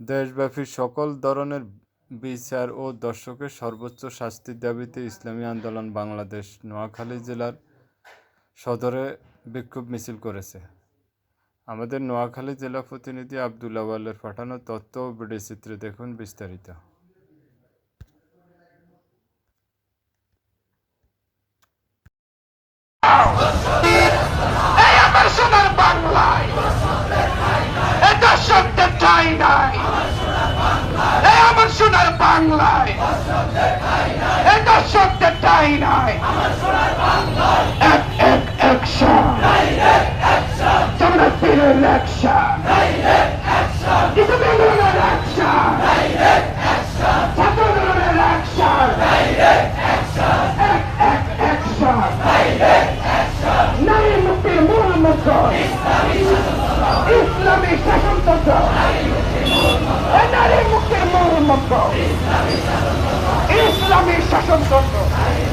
দেশব্যাপী সকল ধরনের বিচার ও দর্শকের সর্বোচ্চ শাস্তির দাবিতে ইসলামী আন্দোলন বাংলাদেশ নোয়াখালী জেলার সদরে বিক্ষোভ মিছিল করেছে। আমাদের নোয়াখালী জেলা প্রতিনিধি আব্দুল ওয়ালের পাঠানো তথ্য ও ভিডিও দেখুন বিস্তারিত। এই বাংলায়। এটা সত্যের ঠাই নাই। এক এক অ্যাকশন ফিরে ইলেকশন ইসলামের অ্যাকশন ছাত্রদের অ্যাকশন মুখ্য শাসনতন্ত্র।